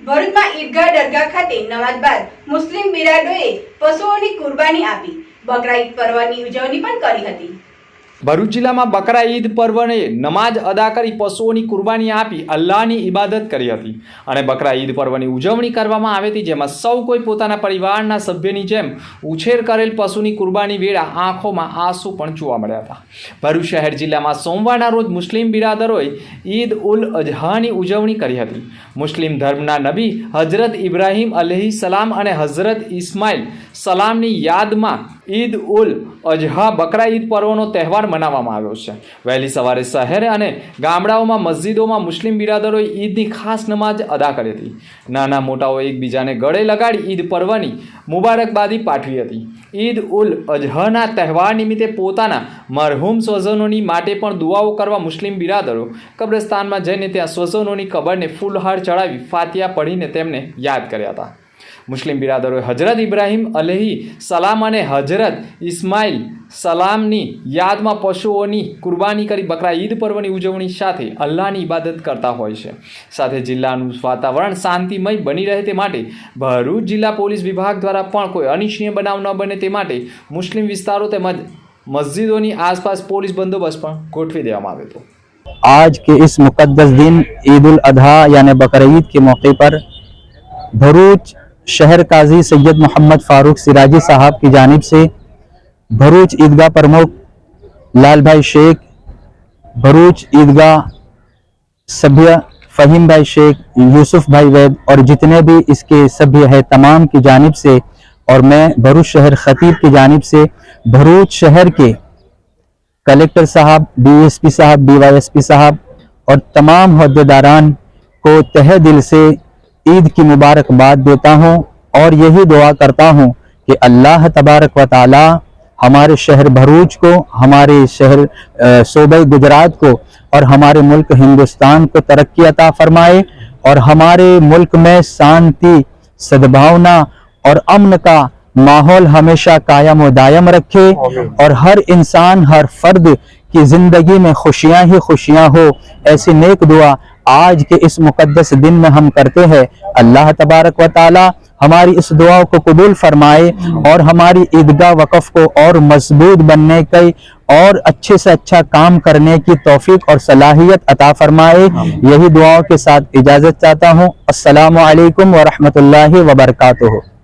ભરૂચમાં ઈદગાહ દરગાહ ખાતે નમાજ બાદ મુસ્લિમ બિરાદોએ પશુઓની કુરબાની આપી. બકરા ઈદ પર્વની ઉજવણી પણ કરી હતી. ભરૂચ જિલ્લામાં બકરા ઈદ પર્વને નમાજ અદા કરી પશુઓની કુરબાની આપી અલ્લાહની ઇબાદત કરી હતી. અને બકરા ઈદ પર્વની ઉજવણી કરવામાં આવી હતી, જેમાં સૌ કોઈ પોતાના પરિવારના સભ્યની જેમ ઉછેર કરેલ પશુની કુરબાની વેળા આંખોમાં આંસુ પણ જોવા મળ્યા હતા. ભરૂચ શહેર જિલ્લામાં સોમવારના રોજ મુસ્લિમ બિરાદરોએ ઈદ ઉલ અઝહાની ઉજવણી કરી હતી. મુસ્લિમ ધર્મના નબી હજરત ઇબ્રાહીમ અલહી સલામ અને હઝરત ઇસ્માઇલ સલામની યાદમાં ઈદ ઉલ અઝહા બકરા ઈદ પર્વનો તહેવાર મનાવવામાં આવ્યો છે. વહેલી સવારે શહેર અને ગામડાઓમાં મસ્જિદોમાં મુસ્લિમ બિરાદરોએ ઈદની ખાસ નમાજ અદા કરી હતી. નાના મોટાઓ એકબીજાને ગળે લગાડી ઈદ પર્વની મુબારકબાદી પાઠવી હતી. ઈદ ઉલ અઝહના તહેવાર નિમિત્તે પોતાના મરહૂમ સ્વજનોની માટે પણ દુઆઓ કરવા મુસ્લિમ બિરાદરો કબ્રસ્તાનમાં જઈને ત્યાં સ્વજનોની કબરને ફૂલહાર ચડાવી ફાતિયા પઢીને તેમને યાદ કર્યા હતા. મુસ્લિમ બિરાદરોએ હજરત ઇબ્રાહીમ અલહી સલામ અને હજરત ઇસ્માઇલ સલામની યાદમાં પશુઓની કુરબાની કરી બકરા ઈદ પર્વની ઉજવણી સાથે અલ્લાહની ઇબાદત કરતા હોય છે સાથે જિલ્લાનું વાતાવરણ શાંતિમય બની રહે તે માટે ભરૂચ જિલ્લા પોલીસ વિભાગ દ્વારા પણ કોઈ અનિચ્છનીય બનાવ ન બને તે માટે મુસ્લિમ વિસ્તારો તેમજ મસ્જિદોની આસપાસ પોલીસ બંદોબસ્ત પણ ગોઠવી દેવામાં આવ્યો હતો आज के इस मुकद्दस दिन ईद उल अजहा यानी बकर ईद के मौके पर भरूच شہر قاضی سید محمد فاروق سراجی صاحب کی جانب سے بھروچ عیدگاہ پرمکھ لال بھائی شیخ، بھروچ عیدگاہ سبھیہ فہیم بھائی شیخ، یوسف بھائی وید اور جتنے بھی اس کے سبھیہ ہے تمام کی جانب سے اور میں بھروچ شہر خطیب کی جانب سے بھروچ شہر کے کلیکٹر صاحب، ڈی ایس پی صاحب، ڈی وائی ایس پی صاحب اور تمام عہدیداران کو تہہ دل سے عید کی مبارکباد دیتا ہوں اور یہی دعا کرتا ہوں کہ اللہ تبارک و تعالی ہمارے شہر بھروچ کو ہمارے شہر صوبہ گجرات کو اور ہمارے ملک ہندوستان کو ترقی عطا فرمائے اور ہمارے ملک میں شانتی سدبھاونا اور امن کا ماحول ہمیشہ قائم و دائم رکھے اور ہر انسان ہر فرد کی زندگی میں خوشیاں ہی خوشیاں ہو۔ ایسی نیک دعا آج کے اس مقدس دن میں ہم کرتے ہیں، اللہ تبارک و تعالی ہماری اس دعا کو قبول فرمائے اور ہماری عیدگاہ وقف کو اور مضبوط بننے کی اور اچھے سے اچھا کام کرنے کی توفیق اور صلاحیت عطا فرمائے۔ یہی دعاؤں کے ساتھ اجازت چاہتا ہوں۔ السلام علیکم ورحمۃ اللہ وبرکاتہ۔